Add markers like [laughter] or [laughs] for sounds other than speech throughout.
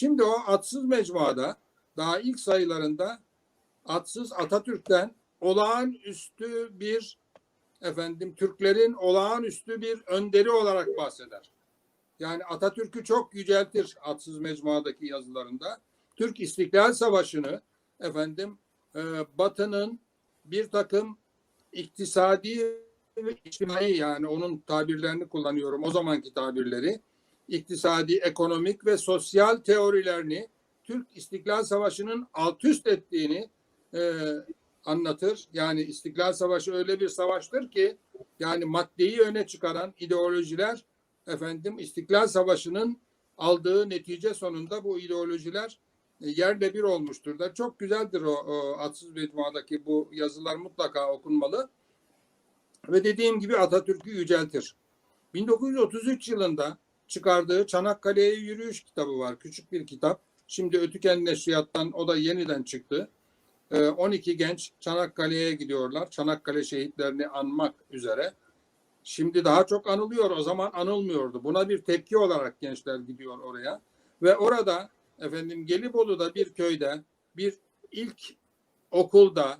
Şimdi o atsız mecmuada daha ilk sayılarında atsız Atatürk'ten olağanüstü bir efendim Türklerin olağanüstü bir önderi olarak bahseder. Yani Atatürk'ü çok yüceltir atsız mecmuadaki yazılarında. Türk İstiklal Savaşı'nı efendim e, Batı'nın bir takım iktisadi ve içtimai yani onun tabirlerini kullanıyorum o zamanki tabirleri iktisadi, ekonomik ve sosyal teorilerini Türk İstiklal Savaşı'nın alt üst ettiğini e, anlatır. Yani İstiklal Savaşı öyle bir savaştır ki yani maddeyi öne çıkaran ideolojiler efendim İstiklal Savaşı'nın aldığı netice sonunda bu ideolojiler e, yerle bir olmuştur da çok güzeldir o, o Atsız Mecmua'daki bu yazılar mutlaka okunmalı. Ve dediğim gibi Atatürk'ü yüceltir. 1933 yılında çıkardığı Çanakkale'ye Yürüyüş kitabı var. Küçük bir kitap. Şimdi Ötüken Neşriyat'tan o da yeniden çıktı. Ee, 12 genç Çanakkale'ye gidiyorlar. Çanakkale şehitlerini anmak üzere. Şimdi daha çok anılıyor. O zaman anılmıyordu. Buna bir tepki olarak gençler gidiyor oraya. Ve orada efendim Gelibolu'da bir köyde bir ilk okulda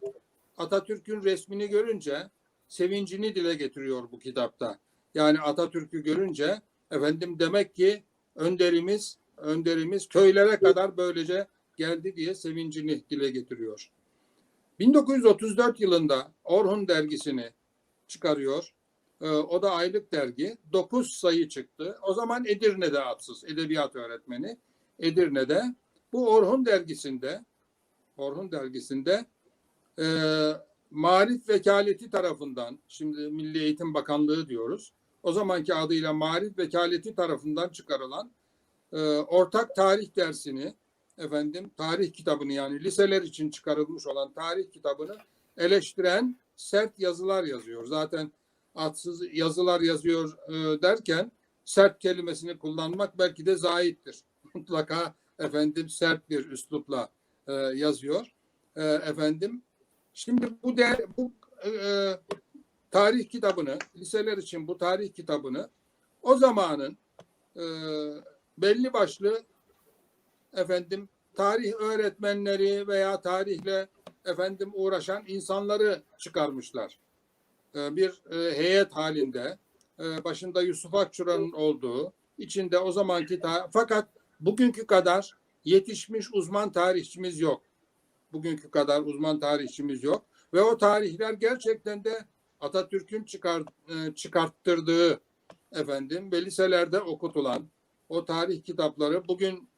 Atatürk'ün resmini görünce sevincini dile getiriyor bu kitapta. Yani Atatürk'ü görünce efendim demek ki önderimiz önderimiz köylere kadar böylece geldi diye sevincini dile getiriyor. 1934 yılında Orhun dergisini çıkarıyor. Ee, o da aylık dergi. 9 sayı çıktı. O zaman Edirne'de atsız edebiyat öğretmeni. Edirne'de bu Orhun dergisinde Orhun dergisinde e, Marif Vekaleti tarafından şimdi Milli Eğitim Bakanlığı diyoruz. O zamanki adıyla Marif Vekaleti tarafından çıkarılan e, ortak tarih dersini efendim tarih kitabını yani liseler için çıkarılmış olan tarih kitabını eleştiren sert yazılar yazıyor. Zaten atsız yazılar yazıyor e, derken sert kelimesini kullanmak belki de zahittir. [laughs] Mutlaka efendim sert bir üslupla e, yazıyor. E, efendim şimdi bu de, bu e, tarih kitabını liseler için bu tarih kitabını o zamanın e, belli başlı efendim tarih öğretmenleri veya tarihle efendim uğraşan insanları çıkarmışlar. E, bir e, heyet halinde e, başında Yusuf Akçura'nın olduğu içinde o zamanki fakat bugünkü kadar yetişmiş uzman tarihçimiz yok. Bugünkü kadar uzman tarihçimiz yok ve o tarihler gerçekten de Atatürk'ün çıkar, e, çıkarttırdığı efendim ve liselerde okutulan o tarih kitapları bugün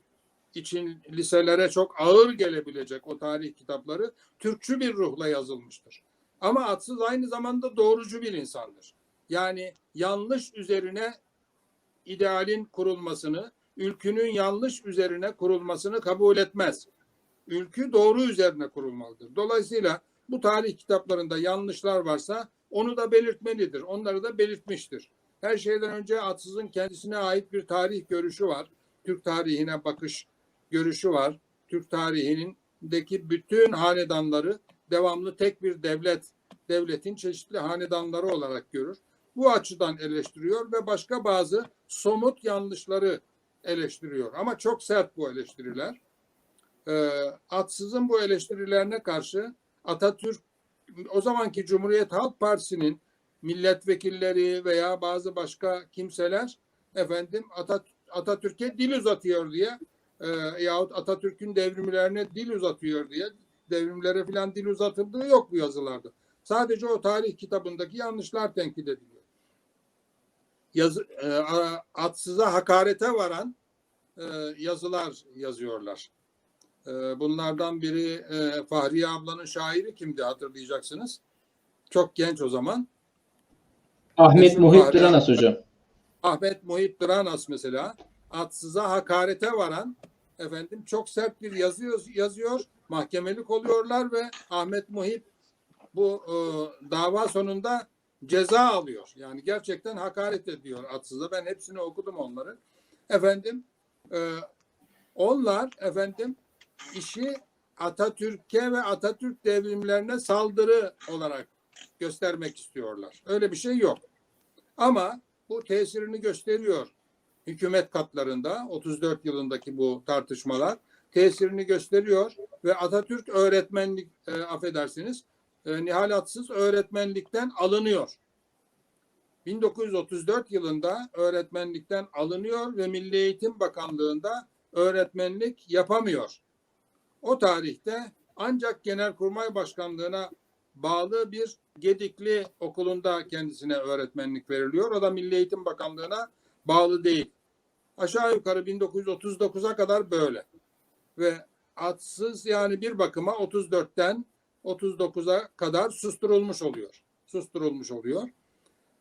için liselere çok ağır gelebilecek o tarih kitapları Türkçü bir ruhla yazılmıştır. Ama Atsız aynı zamanda doğrucu bir insandır. Yani yanlış üzerine idealin kurulmasını, ülkünün yanlış üzerine kurulmasını kabul etmez. Ülkü doğru üzerine kurulmalıdır. Dolayısıyla bu tarih kitaplarında yanlışlar varsa onu da belirtmelidir. Onları da belirtmiştir. Her şeyden önce Atsız'ın kendisine ait bir tarih görüşü var. Türk tarihine bakış görüşü var. Türk tarihindeki bütün hanedanları devamlı tek bir devlet, devletin çeşitli hanedanları olarak görür. Bu açıdan eleştiriyor ve başka bazı somut yanlışları eleştiriyor. Ama çok sert bu eleştiriler. Ee, Atsız'ın bu eleştirilerine karşı Atatürk o zamanki Cumhuriyet Halk Partisi'nin milletvekilleri veya bazı başka kimseler efendim Atat Atatürk'e dil uzatıyor diye e, yahut Atatürk'ün devrimlerine dil uzatıyor diye devrimlere filan dil uzatıldığı yok bu yazılarda. Sadece o tarih kitabındaki yanlışlar tenkit ediliyor. Yazı, e, atsıza hakarete varan e, yazılar yazıyorlar. E, bunlardan biri e, Fahriye ablanın şairi kimdi hatırlayacaksınız. Çok genç o zaman. Ahmet Fahriye- Dıranas hocam. Ahmet Muhit Dıranas mesela atsıza hakarete varan efendim çok sert bir yazıyor yazıyor mahkemelik oluyorlar ve Ahmet Muhit bu e, dava sonunda ceza alıyor. Yani gerçekten hakaret ediyor atsıza. Ben hepsini okudum onları. Efendim e, onlar efendim işi Atatürk'e ve Atatürk devrimlerine saldırı olarak göstermek istiyorlar. Öyle bir şey yok. Ama bu tesirini gösteriyor. hükümet katlarında 34 yılındaki bu tartışmalar tesirini gösteriyor ve Atatürk öğretmenlik e, affedersiniz e, Nihal Atsız öğretmenlikten alınıyor. 1934 yılında öğretmenlikten alınıyor ve Milli Eğitim Bakanlığı'nda öğretmenlik yapamıyor. O tarihte ancak Genelkurmay Başkanlığı'na bağlı bir Gedikli okulunda kendisine öğretmenlik veriliyor. O da Milli Eğitim Bakanlığı'na bağlı değil. Aşağı yukarı 1939'a kadar böyle. Ve atsız yani bir bakıma 34'ten 39'a kadar susturulmuş oluyor. Susturulmuş oluyor.